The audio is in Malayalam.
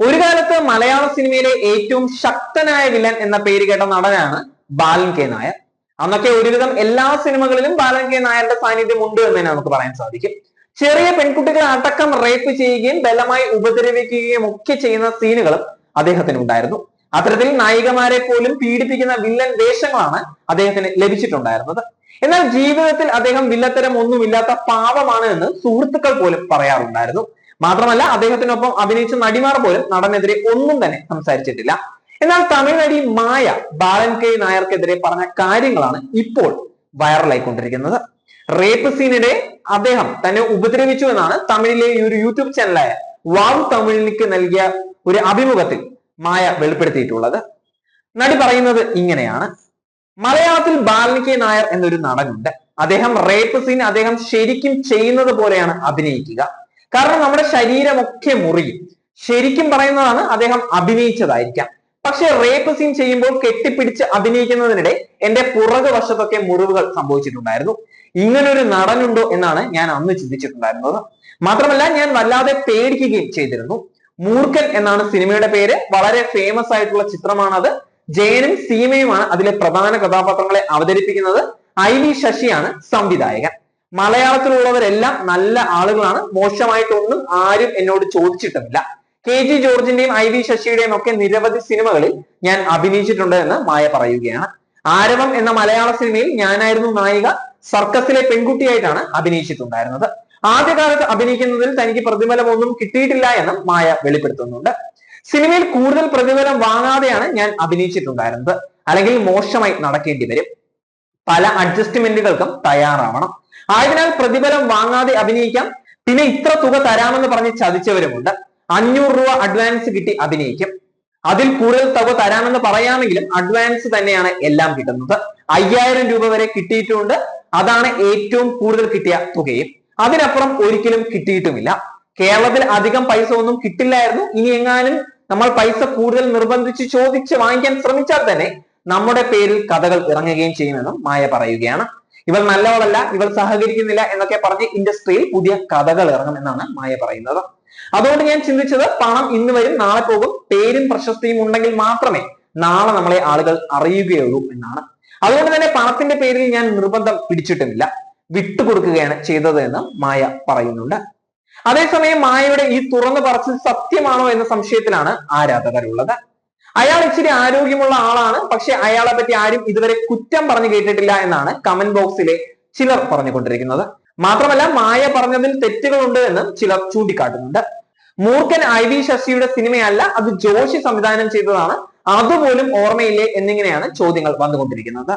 ഒരു കാലത്ത് മലയാള സിനിമയിലെ ഏറ്റവും ശക്തനായ വില്ലൻ എന്ന പേര് കേട്ട നടനാണ് ബാലൻ കെ നായർ. അന്നൊക്കെ ഒരുവിധം എല്ലാ സിനിമകളിലും ബാലൻ കെ നായരുടെ സാന്നിധ്യം ഉണ്ട് എന്ന് തന്നെ നമുക്ക് പറയാൻ സാധിക്കും. ചെറിയ പെൺകുട്ടികളെ അടക്കം റേപ്പ് ചെയ്യുകയും ബലമായി ഉപദ്രവിക്കുകയും ഒക്കെ ചെയ്യുന്ന സീനുകളും അദ്ദേഹത്തിന് ഉണ്ടായിരുന്നു. അത്തരത്തിൽ നായികമാരെ പോലും പീഡിപ്പിക്കുന്ന വില്ലൻ വേഷങ്ങളാണ് അദ്ദേഹത്തിന് ലഭിച്ചിട്ടുണ്ടായിരുന്നത്. എന്നാൽ ജീവിതത്തിൽ അദ്ദേഹം വില്ലത്തരം ഒന്നുമില്ലാത്ത പാവമാണ് എന്ന് സുഹൃത്തുക്കൾ പോലും പറയാറുണ്ടായിരുന്നു. മാത്രമല്ല അദ്ദേഹത്തിനൊപ്പം അഭിനയിച്ച നടിമാർ പോലും നടനെതിരെ ഒന്നും തന്നെ സംസാരിച്ചിട്ടില്ല. എന്നാൽ തമിഴ് നടി മായ ബാലൻ കെ നായർക്കെതിരെ പറഞ്ഞ കാര്യങ്ങളാണ് ഇപ്പോൾ വൈറലായിക്കൊണ്ടിരിക്കുന്നത്. റേപ്പ് സീനിടെ അദ്ദേഹം തന്നെ ഉപദ്രവിച്ചു എന്നാണ് തമിഴിലെ ഈ ഒരു യൂട്യൂബ് ചാനലായ വാവ് തമിഴിലേക്ക് നൽകിയ ഒരു അഭിമുഖത്തിൽ മായ വെളിപ്പെടുത്തിയിട്ടുള്ളത്. നടി പറയുന്നത് ഇങ്ങനെയാണ്. മലയാളത്തിൽ ബാലൻ നായർ എന്നൊരു നടനുണ്ട്. അദ്ദേഹം റേപ്പ് സീൻ അദ്ദേഹം ശരിക്കും ചെയ്യുന്നത് പോലെയാണ് അഭിനയിക്കുക. കാരണം നമ്മുടെ ശരീരമൊക്കെ മുറിയും. ശരിക്കും പറയുന്നതാണ് അദ്ദേഹം അഭിനയിച്ചതായിരിക്കാം. പക്ഷെ റേപ്പ് സീൻ ചെയ്യുമ്പോൾ കെട്ടിപ്പിടിച്ച് അഭിനയിക്കുന്നതിനിടെ എന്റെ പുറകു വശത്തൊക്കെ മുറിവുകൾ സംഭവിച്ചിട്ടുണ്ടായിരുന്നു. ഇങ്ങനൊരു നടനുണ്ടോ എന്നാണ് ഞാൻ അന്ന് ചിന്തിച്ചിട്ടുണ്ടായിരുന്നത്. മാത്രമല്ല ഞാൻ വല്ലാതെ പേടിക്കുകയും ചെയ്തിരുന്നു. മൂർഖൻ എന്നാണ് സിനിമയുടെ പേര്. വളരെ ഫേമസ് ആയിട്ടുള്ള ചിത്രമാണത്. ജയനും സീമയുമാണ് അതിലെ പ്രധാന കഥാപാത്രങ്ങളെ അവതരിപ്പിക്കുന്നത്. ഐ വി ശശിയാണ് സംവിധായകൻ. മലയാളത്തിലുള്ളവരെല്ലാം നല്ല ആളുകളാണ്. മോശമായിട്ടൊന്നും ആരും എന്നോട് ചോദിച്ചിട്ടില്ല കെ ജി ജോർജിന്റെയും ഐ വി ശശിയുടെയും ഒക്കെ നിരവധി സിനിമകളിൽ ഞാൻ അഭിനയിച്ചിട്ടുണ്ട് എന്ന് മായ പറയുകയാണ്. ആരവം എന്ന മലയാള സിനിമയിൽ ഞാനായിരുന്നു നായിക. സർക്കസിലെ പെൺകുട്ടിയായിട്ടാണ് അഭിനയിച്ചിട്ടുണ്ടായിരുന്നത്. ആദ്യകാലത്ത് അഭിനയിക്കുന്നതിൽ തനിക്ക് പ്രതിഫലമൊന്നും കിട്ടിയിട്ടില്ല എന്നും മായ വെളിപ്പെടുത്തുന്നുണ്ട്. സിനിമയിൽ കൂടുതൽ പ്രതിഫലം വാങ്ങാതെയാണ് ഞാൻ അഭിനയിച്ചിട്ടുണ്ടായിരുന്നത്. അല്ലെങ്കിൽ മോശമായി നടക്കേണ്ടി വരും. പല അഡ്ജസ്റ്റ്മെന്റുകൾക്കും തയ്യാറാവണം. ആയതിനാൽ പ്രതിഫലം വാങ്ങാതെ അഭിനയിക്കാം. പിന്നെ ഇത്ര തുക തരാമെന്ന് പറഞ്ഞ് ചതിച്ചവരുമുണ്ട്. അഞ്ഞൂറ് രൂപ അഡ്വാൻസ് കിട്ടി അഭിനയിക്കും. അതിൽ കൂടുതൽ തുക തരാമെന്ന് പറയാമെങ്കിലും അഡ്വാൻസ് തന്നെയാണ് എല്ലാം കിട്ടുന്നത്. അയ്യായിരം രൂപ വരെ കിട്ടിയിട്ടുണ്ട്. അതാണ് ഏറ്റവും കൂടുതൽ കിട്ടിയ തുകയും. അതിനപ്പുറം ഒരിക്കലും കിട്ടിയിട്ടുമില്ല. കേരളത്തിൽ അധികം പൈസ ഒന്നും കിട്ടില്ലായിരുന്നു. ഇനി എങ്ങാനും നമ്മൾ പൈസ കൂടുതൽ നിർബന്ധിച്ച് ചോദിച്ച് വാങ്ങിക്കാൻ ശ്രമിച്ചാൽ തന്നെ നമ്മുടെ പേരിൽ കഥകൾ ഇറങ്ങുകയും ചെയ്യുമെന്നും മായ പറയുകയാണ്. ഇവൾ നല്ലവളല്ല ഇവർ സഹകരിക്കുന്നില്ല എന്നൊക്കെ പറഞ്ഞ് ഇൻഡസ്ട്രിയിൽ പുതിയ കഥകൾ ഇറങ്ങുമെന്നാണ് മായ പറയുന്നത്. അതുകൊണ്ട് ഞാൻ ചിന്തിച്ചത് പണം ഇന്ന് വരും നാളെ പോകും പേരും പ്രശസ്തിയും ഉണ്ടെങ്കിൽ മാത്രമേ നാളെ നമ്മളെ ആളുകൾ അറിയുകയുള്ളൂ എന്നാണ്. അതുകൊണ്ട് തന്നെ പണത്തിന്റെ പേരിൽ ഞാൻ നിർബന്ധം പിടിച്ചിട്ടുമില്ല. വിട്ടുകൊടുക്കുകയാണ് ചെയ്തത് എന്ന് മായ പറയുന്നുണ്ട്. അതേസമയം മായയുടെ ഈ തുറന്നു പറച്ചിൽ സത്യമാണോ എന്ന സംശയത്തിലാണ് ആരാധകരുള്ളത്. അയാൾ ഇച്ചിരി ആരോഗ്യമുള്ള ആളാണ്. പക്ഷെ അയാളെ പറ്റി ആരും ഇതുവരെ കുറ്റം പറഞ്ഞു കേട്ടിട്ടില്ല എന്നാണ് കമന്റ് ബോക്സിലെ ചിലർ പറഞ്ഞുകൊണ്ടിരിക്കുന്നത്. മാത്രമല്ല മായ പറഞ്ഞതിൽ തെറ്റുകളുണ്ട് എന്നും ചിലർ ചൂണ്ടിക്കാട്ടുന്നുണ്ട്. മൂർഖൻ ഐ വി ശശിയുടെ സിനിമയല്ല അത് ജോഷി സംവിധാനം ചെയ്തതാണ്. അതുപോലും ഓർമ്മയില്ലേ എന്നിങ്ങനെയാണ് ചോദ്യങ്ങൾ വന്നുകൊണ്ടിരിക്കുന്നത്.